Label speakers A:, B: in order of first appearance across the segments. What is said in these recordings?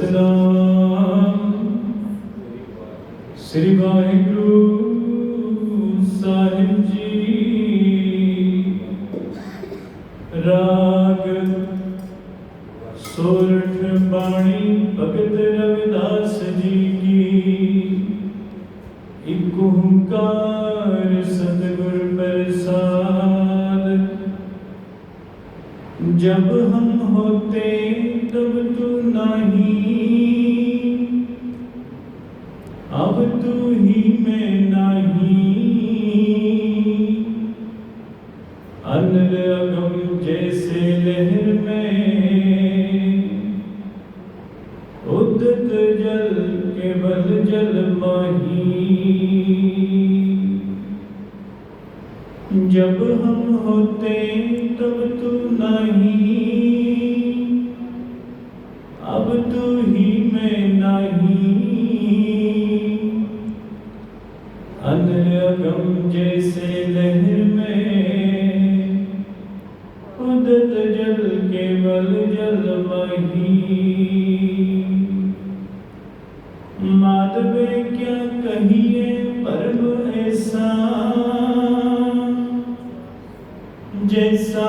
A: ਸਤਨਾਮ ਸ੍ਰੀ ਵਾਹਿਗੁਰੂ ਸਾਹਿਬ ਜੀ ਰਾਗ ਸੁਰਠ ਬਾਣੀ ਭਗਤ ਰਵਿਦਾਸ ਜੀ ਕੀ ਇੱਕ ਓੰਕਾਰ ਸਤਗੁਰ ਪ੍ਰਸਾਦ ਜਬ ਹਮ ਹੋਤੇ تب تو نہیں اب تو ہی میں نہی انگم جیسے لہر میں ادت جل کے بل جل ماہی جب ہم ہوتے تب تو نہیں اب تو میں نہیں جیسے لہر میں کیا کہیے پرم ایسا جیسا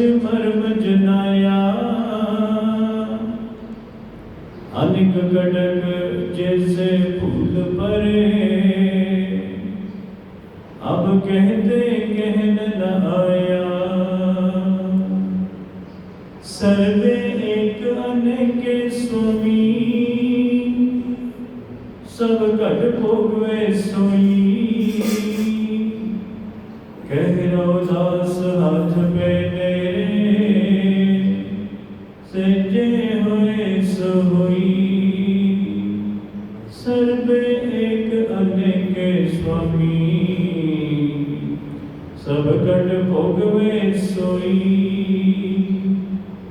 A: ਮਰਮ ਜਨਾਇਆ ਅਨਿਕ ਕਟਕ ਜੈਸੇ ਭੂਲ ਪਰੇ ਅਬ ਕਹਦੇ ਕਹਿਨ ਨ ਆਇਆ ਸਰਵੇ ਇੱਕ ਅਨੇਕੇ ਸੁਮੀ ਸਭ ਘਟ ਭੋਗਵੇ ਸੋਈ ਕਹਿਰੋ ਜਸ ਹੱਥ ਪੇ ਤੇਰੇ ਹੋਏ ਸੋਈ ਸਰਬੇ ਇੱਕ ਅਨੇਕੇ ਸੁਆਮੀ ਸਭ ਕਟ ਭੋਗਵੇ ਸੋਈ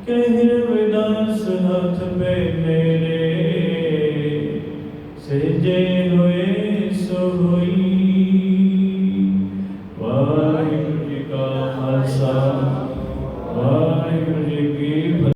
A: ਕਹਿਰੋ ਜਸ ਹੱਥ ਪੇ ਮੇਰੇ